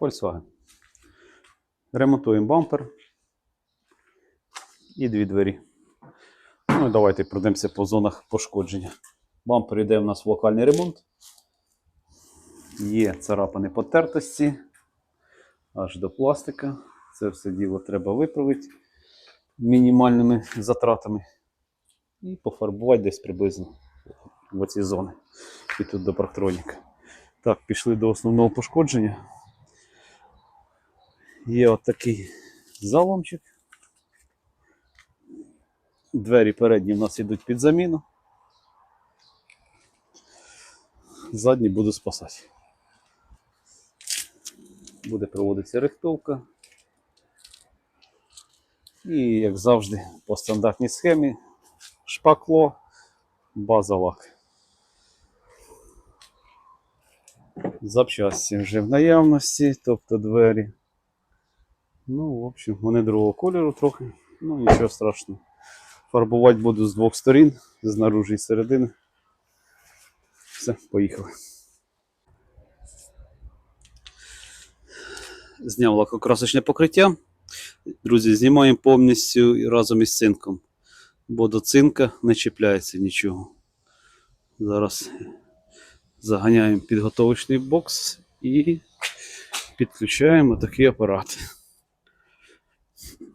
Volkswagen. Ремонтуємо бампер і дві двері. Ну і давайте пройдемося по зонах пошкодження. Бампер йде в нас в локальний ремонт. Є царапини потертості аж до пластика. Це все діло треба виправити мінімальними затратами і пофарбувати десь приблизно в оці зони. І тут до парктроніка. Так, пішли до основного пошкодження. Є отакий заломчик. Двері передні в нас йдуть під заміну. Задні буду спасати. Буде проводитися рихтовка. І, як завжди, по стандартній схемі шпакло, база лак. Запчасті вже в наявності, тобто двері. Ну, в общем, вони другого кольору трохи. Ну, нічого страшного. Фарбувати буду з двох сторін, знаружи і середини. Все, поїхали. Зняв лакокрасочне покриття. Друзі, знімаємо повністю і разом із цинком. Бо до цинка не чіпляється нічого. Зараз заганяємо підготовочний бокс і підключаємо такий апарат.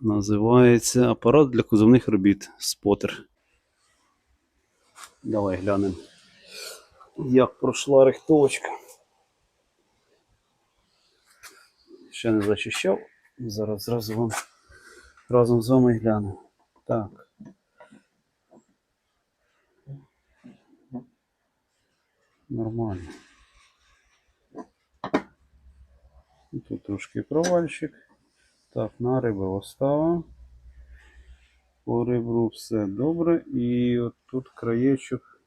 Називається апарат для кузовних робіт спотер. Давай глянемо, як пройшла рихтовочка. Ще не зачищав. Зараз зразу вам разом з вами гляну. Так. Нормально. Тут трошки провальчик. Так, на ребро ставимо. По ребру все добре. І от тут краєчок.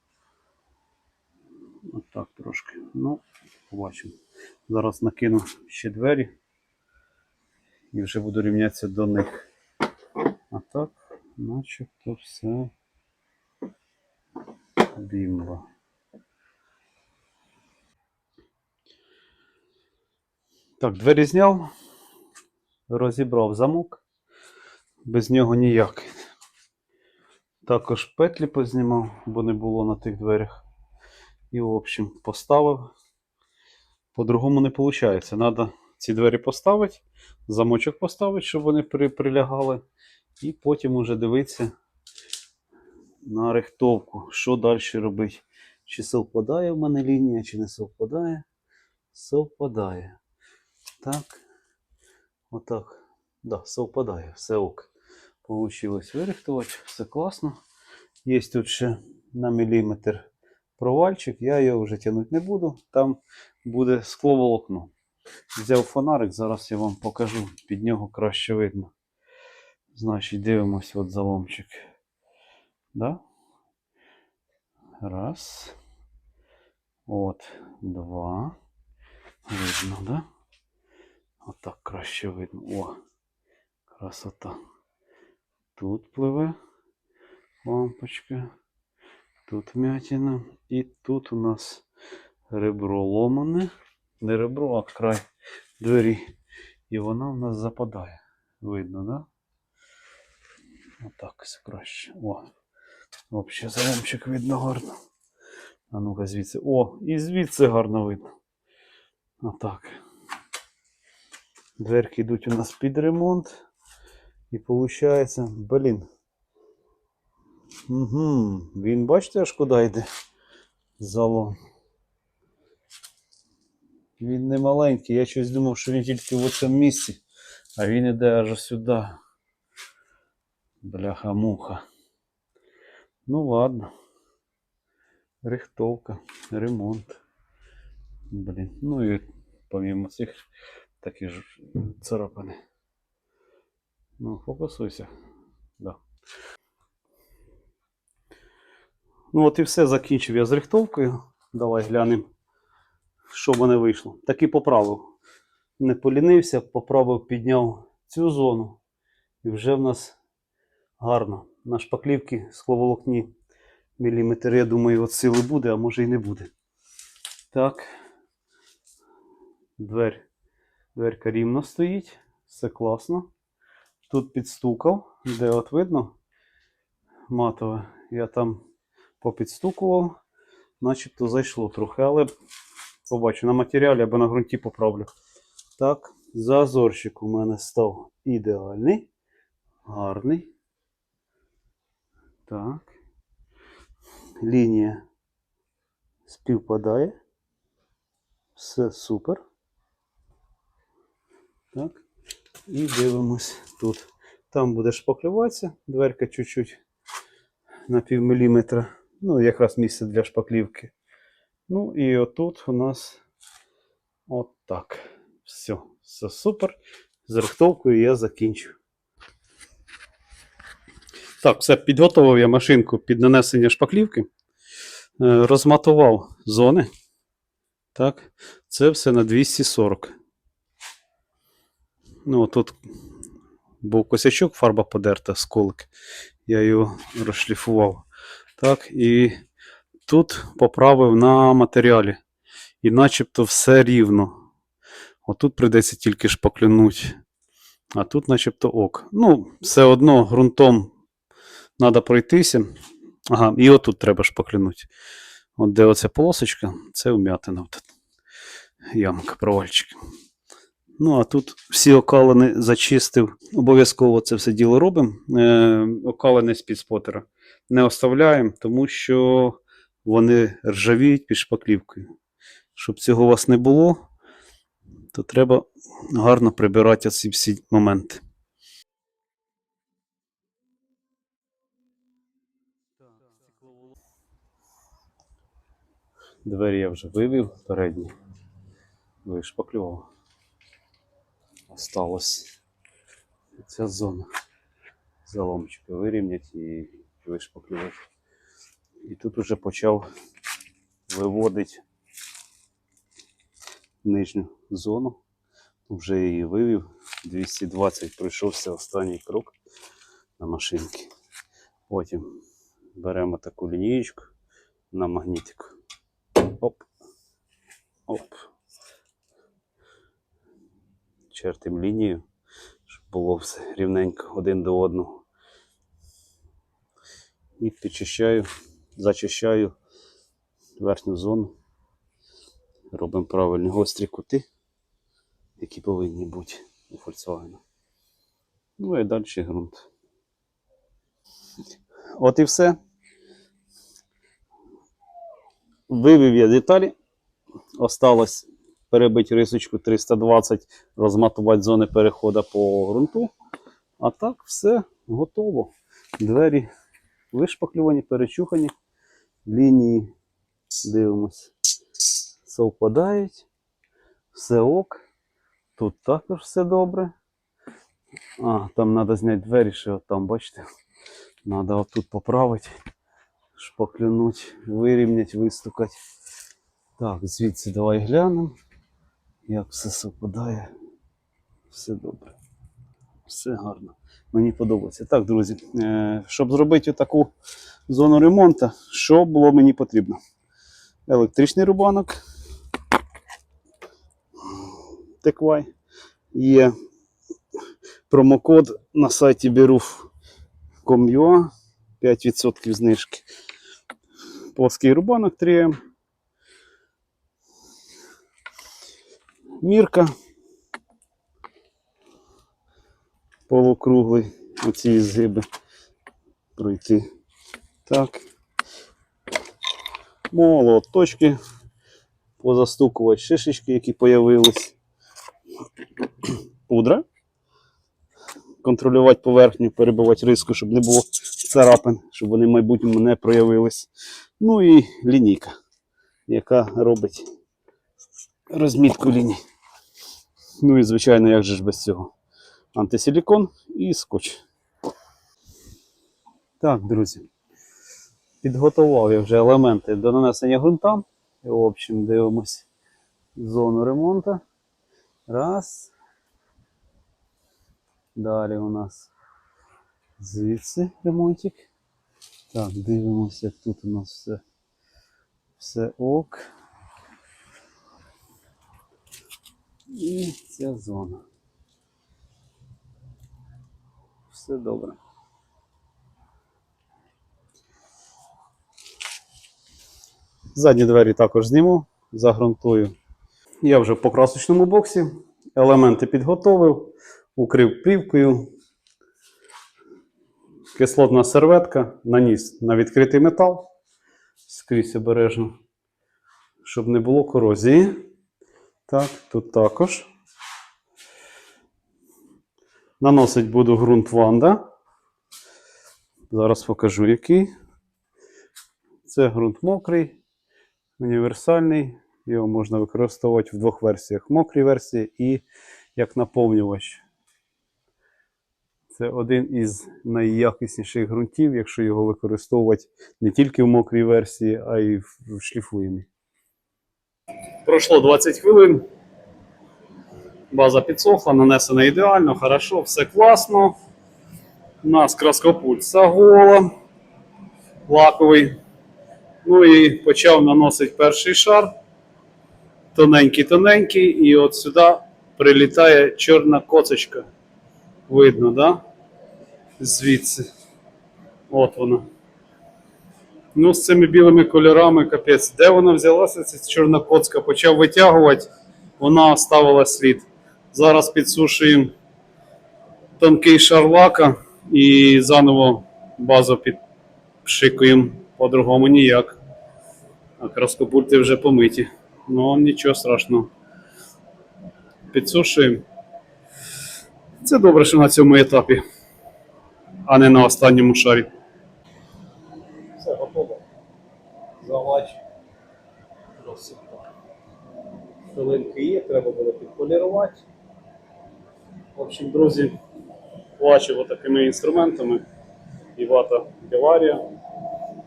Отак трошки. Ну, побачимо. Зараз накину ще двері. І вже буду рівнятися до них. А так, начебто все бімба. Так, двері зняв, розібрав замок, без нього ніяк. Також петлі познімав, бо не було на тих дверях. І, в общем, поставив. По-другому не виходить. Треба ці двері поставити, замочок поставити, щоб вони при, прилягали. І потім уже дивитися на рихтовку, що далі робити. Чи совпадає в мене лінія, чи не совпадає. Совпадає. Так. Отак. Да, совпадає. Все ок. Получилось вирихтувати. Все класно. Є тут ще на міліметр провальчик. Я його вже тягнути не буду. Там буде скловолокно. Взяв фонарик, зараз я вам покажу. Під нього краще видно. Значить, дивимось от заломчик. Да? Раз. От. Два. Видно, да? Отак краще видно. О, красота. Тут пливе лампочка. Тут вмятина. І тут у нас ребро ломане. Не ребро, а край двері. І вона в нас западає. Видно, да? Отак все краще. О, взагалі заломчик видно гарно. А ну-ка звідси. О, і звідси гарно видно. Отак. Дверки йдуть у нас під ремонт. І виходить, блін. Угу. Він, бачите, аж куди йде? Залом. Він не маленький. Я щось думав, що він тільки в цьому місці. А він іде аж сюди. Бляха-муха. Ну ладно. Рихтовка, ремонт. Блін. Ну і помимо цих такі ж царапини. Ну, фокусуйся. Да. Ну от і все закінчив я з рихтовкою. Давай глянемо, що в мене вийшло. Так і поправив. Не полінився, поправив, підняв цю зону. І вже в нас гарно. На шпаклівці скловолокні міліметр, я думаю, от сили буде, а може і не буде. Так. Дверь Дверка рівно стоїть, все класно. Тут підстукав, де от видно матове. Я там попідстукував, начебто зайшло трохи, але побачу на матеріалі або на ґрунті поправлю. Так, зазорчик у мене став ідеальний, гарний. Так. Лінія співпадає. Все супер. Так. І дивимось тут. Там буде шпаклюватися, дверка чуть-чуть на пів міліметра. Ну, якраз місце для шпаклівки. Ну і отут у нас от так. Все, все супер. З рихтовкою я закінчу. Так, все, підготував я машинку під нанесення шпаклівки. Е, Розматував зони. Так, це все на 240. Ну, тут був косячок, фарба подерта, сколик. Я його розшліфував. Так, і тут поправив на матеріалі. І начебто все рівно. Отут прийдеться тільки шпаклянуть. А тут начебто ок. Ну, все одно ґрунтом треба пройтися. Ага, і отут треба шпаклянути. От де оця полосочка, це вм'ятина. Ямка, провальчик. Ну, а тут всі окалини зачистив. Обов'язково це все діло робимо. Е, окалини з-під спотера не оставляємо, тому що вони ржавіють під шпаклівкою. Щоб цього у вас не було, то треба гарно прибирати ці всі моменти. Двері я вже вивів передні. Вишпаклював. Осталось ця зона. Заломчики вирівняти і вишпаклювати. І тут уже почав виводити нижню зону. Вже її вивів. 220 пройшовся останній крок на машинці. Потім беремо таку лінієчку на магнітику. Оп. Оп. Чертим лінію, щоб було все рівненько один до одного. І підчищаю, зачищаю верхню зону. Робимо правильні гострі кути, які повинні бути у Volkswagen. Ну і далі ґрунт. От і все. Вивів я деталі. Осталось перебити рисочку 320, розматувати зони переходу по ґрунту. А так все готово. Двері вишпаклювані, перечухані. Лінії, дивимось, совпадають. Все ок. Тут також все добре. А, там треба зняти двері, ще там, бачите. Треба отут поправити, шпаклюнути, вирівняти, вистукати. Так, звідси давай глянемо, як все совпадає. Все добре. Все гарно. Мені подобається. Так, друзі, е, щоб зробити таку зону ремонту, що було мені потрібно? Електричний рубанок. Теквай. Є промокод на сайті beruf.com.ua 5% знижки. Плоский рубанок 3М. Мірка. Полукруглий. Оці згиби пройти. Так. Молоточки. Позастукувати шишечки, які появились. Пудра. Контролювати поверхню, перебивати риску, щоб не було царапин, щоб вони в майбутньому не проявились. Ну і лінійка, яка робить розмітку ліній. Ну і, звичайно, як же ж без цього? Антисилікон і скотч. Так, друзі. Підготував я вже елементи до нанесення ґрунта. І, в общем, дивимось зону ремонту. Раз. Далі у нас звідси ремонтик. Так, дивимося, як тут у нас все, все ок. І ця зона. Все добре. Задні двері також зніму, загрунтую. Я вже в покрасочному боксі. Елементи підготовив, укрив плівкою. Кислотна серветка, наніс на відкритий метал. Скрізь обережно, щоб не було корозії. Так, тут також. Наносить буду ґрунт Ванда. Зараз покажу який. Це ґрунт мокрий, універсальний. Його можна використовувати в двох версіях: мокрій версії і як наповнювач. Це один із найякісніших ґрунтів, якщо його використовувати не тільки в мокрій версії, а й в шліфуємій. Пройшло 20 хвилин. База підсохла, нанесена ідеально, хорошо, все класно. У нас краскопульт Сагола лаковий. Ну і почав наносити перший шар. Тоненький-тоненький, і от сюди прилітає чорна коцочка. Видно, да? Звідси. От вона. Ну, з цими білими кольорами капець. Де вона взялася, ця чорна коцка? Почав витягувати, вона оставила слід. Зараз підсушуємо тонкий шар лака і заново базу підшикуємо по-другому ніяк. А краскопульти вже помиті. Ну, нічого страшного. Підсушуємо. Це добре, що на цьому етапі, а не на останньому шарі. Все готово. Загач. Хвилинки є, треба було підполірувати. В общем, друзі, плачу такими інструментами. І вата Беларія,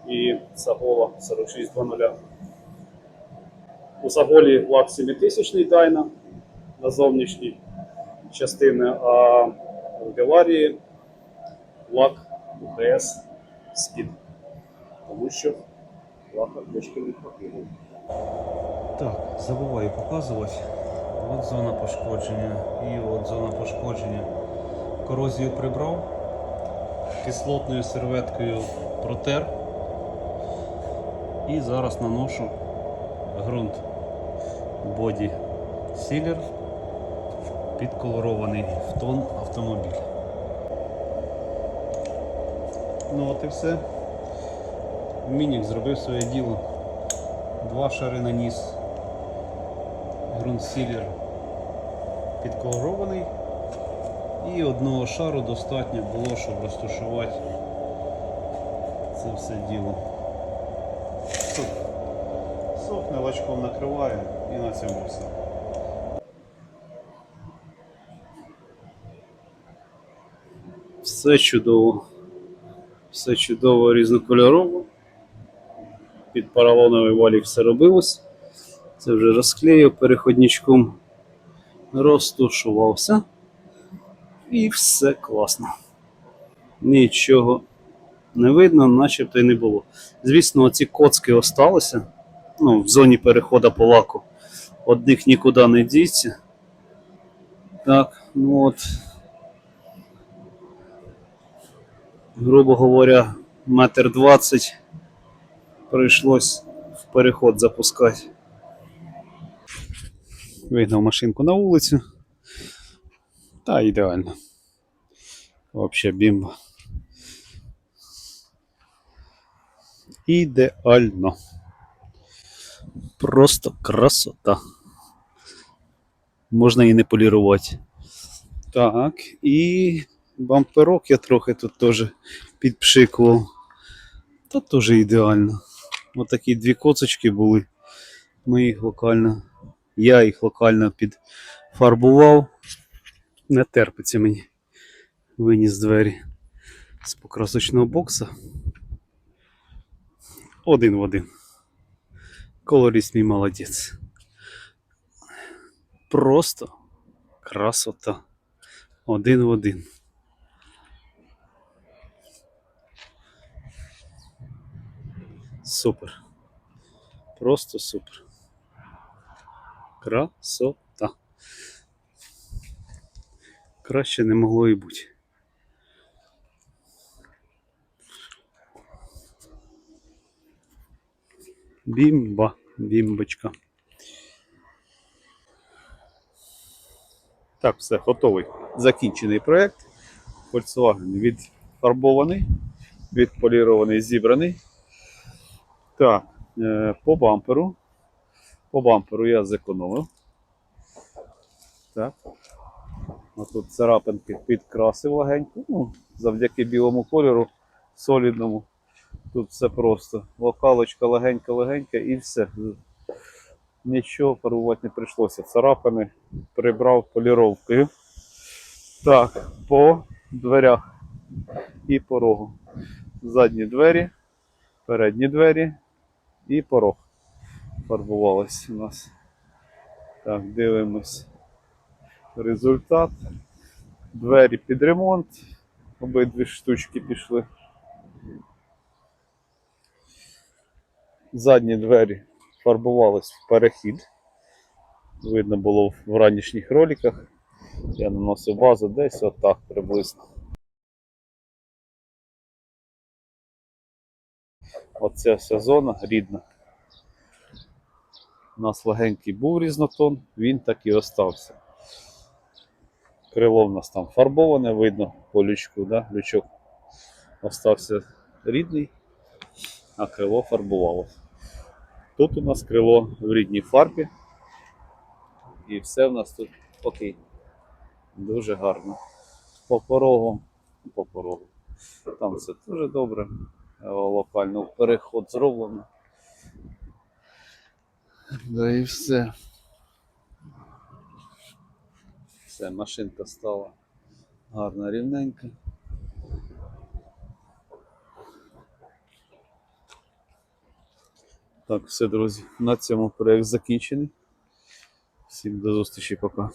і Сагола 4620. У Саголі лак 7000 дайна на зовнішній частини, а в Беларії лак УХС Speed. Тому що лака трошки не хватило. Так, забуваю показувати. От зона пошкодження і от зона пошкодження. Корозію прибрав, кислотною серветкою протер. І зараз наношу ґрунт Body Sealer підколорований в тон автомобіль. Ну от і все. Мінік зробив своє діло. Два шари наніс ґрунт-сілер підколорований. І одного шару достатньо було, щоб розташувати це все діло. Сохне, лачком накриваю і на цьому все. Все чудово. Все чудово різнокольорово. Під поролоновий валік все робилось. Це вже розклеїв переходничком, розтушувався. І все класно. Нічого не видно, начебто й не було. Звісно, ці коцки осталися ну, в зоні переходу по лаку. Од них нікуди не діться. Так, ну от. Грубо говоря, метр двадцять прийшлось в переход запускати. Вигнав машинку на вулицю. Та ідеально. Вообще бімба. Ідеально. Просто красота. Можна і не полірувати. Так, і бамперок я трохи тут теж підпшикував. Та теж ідеально. Отакі дві коцочки були. Ми їх локально. Я їх локально підфарбував. Не терпиться мені. Виніс двері з покрасочного бокса. Один в один. Колоріст мій молодець. Просто красота. Один в один. Супер. Просто супер. Красота. Краще не могло і бути. Бімба, бімбочка. Так, все, готовий. Закінчений проєкт. Volkswagen відфарбований, відполірований, зібраний. Так, е, по бамперу. По бамперу я зекономив. Так. А тут царапинки підкрасив легенько. Ну, завдяки білому кольору солідному. Тут все просто. Локалочка легенька-легенька і все. Нічого фарбувати не прийшлося. Царапини прибрав поліровкою. Так, по дверях і порогу. Задні двері, передні двері і порог фарбувалось у нас. Так, дивимось результат. Двері під ремонт. Обидві штучки пішли. Задні двері фарбувались в перехід. Видно було в ранішніх роликах. Я наносив базу десь отак приблизно. Оця вся зона рідна. У нас легенький був різнотон, він так і остався. Крило в нас там фарбоване, видно по лючку, да? лючок остався рідний, а крило фарбувалося. Тут у нас крило в рідній фарбі. І все в нас тут окей. Дуже гарно. По порогу, по порогу. Там все дуже добре. Локально переход зроблено. Да і все. Все, машинка стала гарна, рівненька. Так, все, друзі. На цьому проєкт закінчений. Всім до зустрічі, пока.